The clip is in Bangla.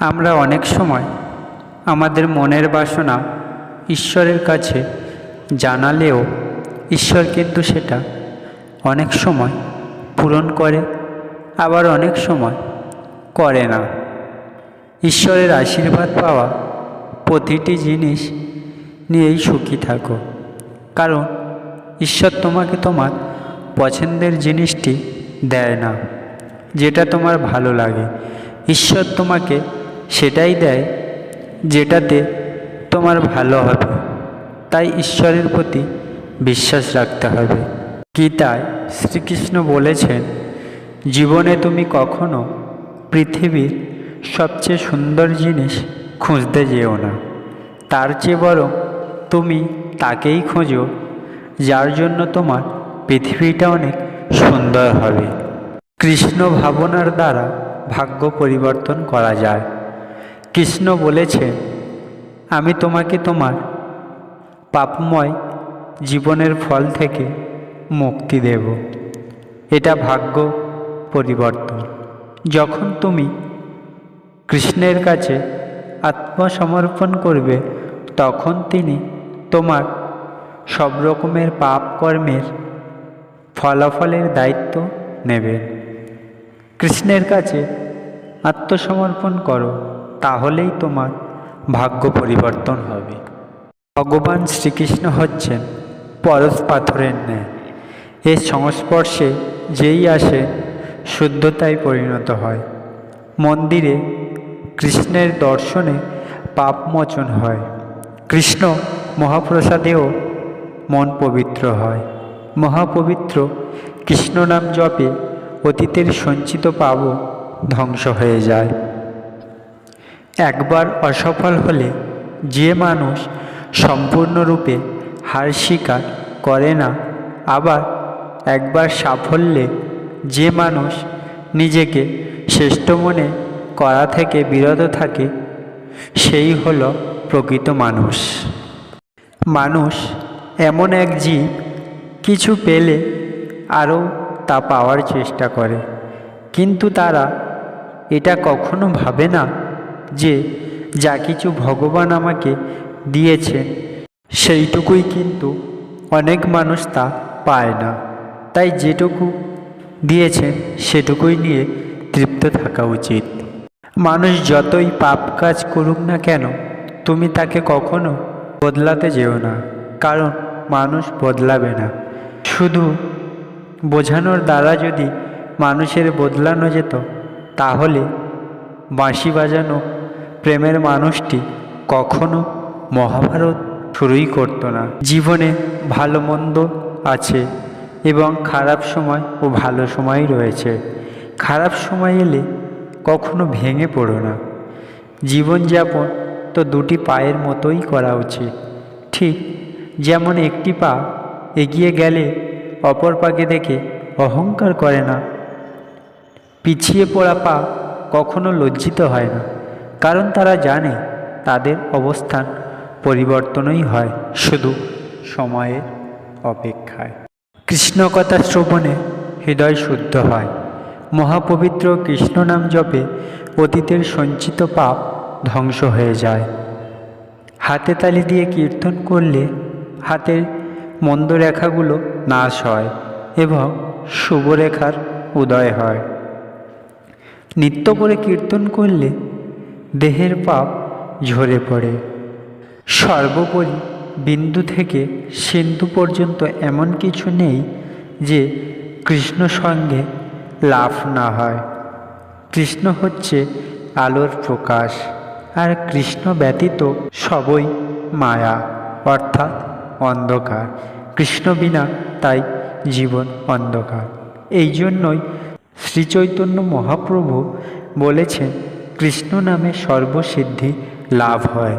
আমরা অনেক সময় আমাদের মনের বাসনা ঈশ্বরের কাছে জানালেও ঈশ্বর কিন্তু সেটা অনেক সময় পূরণ করে, আবার অনেক সময় করে না। ঈশ্বরের আশীর্বাদ পাওয়া প্রতিটি জিনিস নিয়েই সুখী থাকো। কারণ ঈশ্বর তোমাকে তোমার পছন্দের জিনিসটি দেয় না, যেটা তোমার ভালো লাগে। ঈশ্বর তোমাকে সেটাই দেয় যেটাতে তোমার ভালো হবে। তাই ঈশ্বরের প্রতি বিশ্বাস রাখতে হবে। গীতায় শ্রীকৃষ্ণ বলেছেন, জীবনে তুমি কখনো পৃথিবীর সবচেয়ে সুন্দর জিনিস খুঁজতে যেও না। তার চেয়ে বরং তুমি তাকেই খোঁজো, যার জন্য তোমার পৃথিবীটা অনেক সুন্দর হবে। কৃষ্ণ ভাবনার দ্বারা ভাগ্য পরিবর্তন করা যায়। কৃষ্ণ বলেছেন আমি তোমাকে তোমার পাপময় জীবনের ফল থেকে মুক্তি দেব। এটা ভাগ্য পরিবর্তন। যখন তুমি কৃষ্ণের কাছে আত্মসমর্পণ করবে, তখন তিনি তোমার সব রকমের পাপ কর্মের ফলাফলের দায়িত্ব নেবেন। কৃষ্ণের কাছে আত্মসমর্পণ করো। তাহলেই তোমার ভাগ্য পরিবর্তন হবে। ভগবান শ্রীকৃষ্ণ হচ্ছেন পরশ পাথরের ন্যায়। এর সংস্পর্শে যেই আসে, শুদ্ধতায় পরিণত হয়। মন্দিরে কৃষ্ণের দর্শনে পাপমোচন হয়। কৃষ্ণ মহাপ্রসাদেও মন পবিত্র হয়। মহাপবিত্র কৃষ্ণ নাম জপে অতীতের সঞ্চিত পাপও ধ্বংস হয়ে যায়। একবার অসফল হলে যে মানুষ সম্পূর্ণরূপে হার স্বীকার করে না, আবার একবার সাফল্যে যে মানুষ নিজেকে শ্রেষ্ঠ মনে করা থেকে বিরত থাকে, সেই হলো প্রকৃত মানুষ। মানুষ এমন এক জীব কিছু পেলে আরও তা পাওয়ার চেষ্টা করে, কিন্তু তারা এটা কখনো ভাবে না। যে যা কিছু ভগবান আমাকে দিয়েছেন সেইটুকুই কিন্তু অনেক মানুষ তা পায় না। তাই যেটুকু দিয়েছেন সেটুকুই নিয়ে তৃপ্ত থাকা উচিত। মানুষ যতই পাপ কাজ করুক না কেন, তুমি তাকে কখনো বদলাতে যেও না, কারণ মানুষ বদলাবে না। শুধু বোঝানোর দ্বারা যদি মানুষের বদলানো যেত, তাহলে বাঁশি বাজানো। প্রেমের মানুষটি কখনো মহাভারত শুরুই করতো না। জীবনে ভালো মন্দ আছে এবং খারাপ সময় ও ভালো সময় রয়েছে। খারাপ সময় এলে কখনো ভেঙে পড়ো না। জীবনযাপন তো দুটি পায়ের মতোই করা উচিত। ঠিক যেমন একটি পা এগিয়ে গেলে অপর পাকে দেখে অহংকার করে না। পিছিয়ে পড়া পা কখনো লজ্জিত হয় না, কারণ তারা জানে তাদের অবস্থান পরিবর্তনই হয় শুধু সময়ের অপেক্ষায়। কৃষ্ণ কথা শ্রবণে হৃদয় শুদ্ধ হয়। মহাপবিত্র কৃষ্ণ নাম জপে অতীতের সঞ্চিত পাপ ধ্বংস হয়ে যায়। হাতে তালি দিয়ে কীর্তন করলে হাতের মন্দ রেখাগুলো নাশ হয় এবং শুভরেখার উদয় হয়। নৃত্য করে কীর্তন করলে দেহের পাপ ঝরে পড়ে। সর্বোপরি বিন্দু থেকে সিন্ধু পর্যন্ত এমন কিছু নেই যে কৃষ্ণ সঙ্গে লাভ না হয়। কৃষ্ণ হচ্ছে আলোর প্রকাশ, আর কৃষ্ণ ব্যতীত সবই মায়া, অর্থাৎ অন্ধকার। কৃষ্ণ বিনা তাই জীবন অন্ধকার। এই জন্যই শ্রীচৈতন্য মহাপ্রভু বলেছেন কৃষ্ণ নামে সর্বসিদ্ধি লাভ হয়।